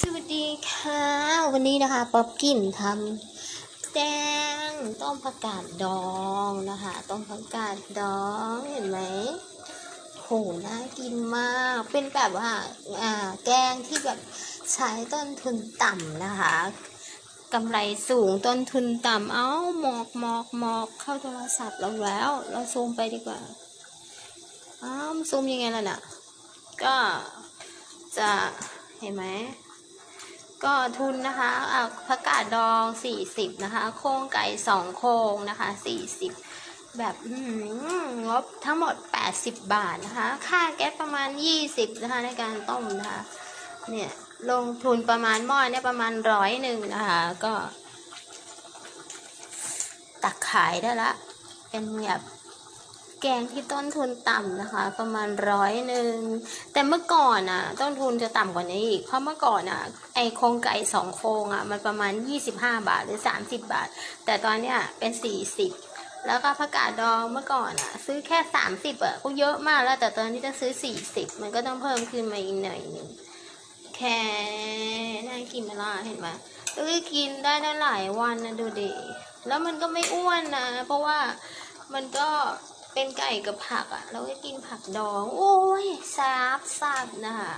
สวัสดีค่ะ วันนี้นะคะป๊อบกินทำแกงต้มผักกาดดองนะคะต้มผักกาดดองเห็นไหมโหน่ากินมาก เป็นแบบว่าอ่าแกงที่แบบใช้ต้นทุนต่ำนะคะกำไรสูงต้นทุนต่ำเอ้าหมอกหมอกหมอกเข้าโทรศัพท์เราแล้ว เราซูมไปดีกว่าอ้าวซูมยังไงล่ะน่ะก็จะเห็นไหม ก็ทุนนะคะอะผักกาดดอง 40 นะคะ โครงไก่ 2 โครงนะคะ 40 แบบงบทั้งหมด 80 บาทนะคะ ค่าแก๊สประมาณ 20 นะคะ ในการต้มนะคะ เนี่ยลงทุนประมาณหม้อเนี่ยประมาณร้อยหนึ่งนะคะ ก็ ตักขายได้ละ เป็นแบบ แกงที่ต้นทุนต่ำนะคะ ประมาณร้อยหนึ่งแต่เมื่อก่อนอะ ต้นทุนจะต่ำกว่านี้อีกเพราะเมื่อก่อนอะ ไอโครงไก่สองโครงอะ มันประมาณ 25 บาทหรือ 30 บาท แต่ตอนเนี้ยเป็น 40 แล้วก็ผักกาดดองเมื่อก่อนอะ ซื้อแค่ 30อะก็เยอะมากแล้วแต่ตอนนี้จะซื้อ 40 มันก็ต้องเพิ่มขึ้นมาอีกหน่อยหนึ่งแค่น่ากินไหมล่ะเห็นไหมก็กินได้ได้หลายวันนะดูดิแล้วมันก็ไม่อ้วนนะ เพราะว่ามันก็ เป็นไก่กับผักอะ่ะ เราก็กินผักดอง โอ้ยซาบซาบนะคะ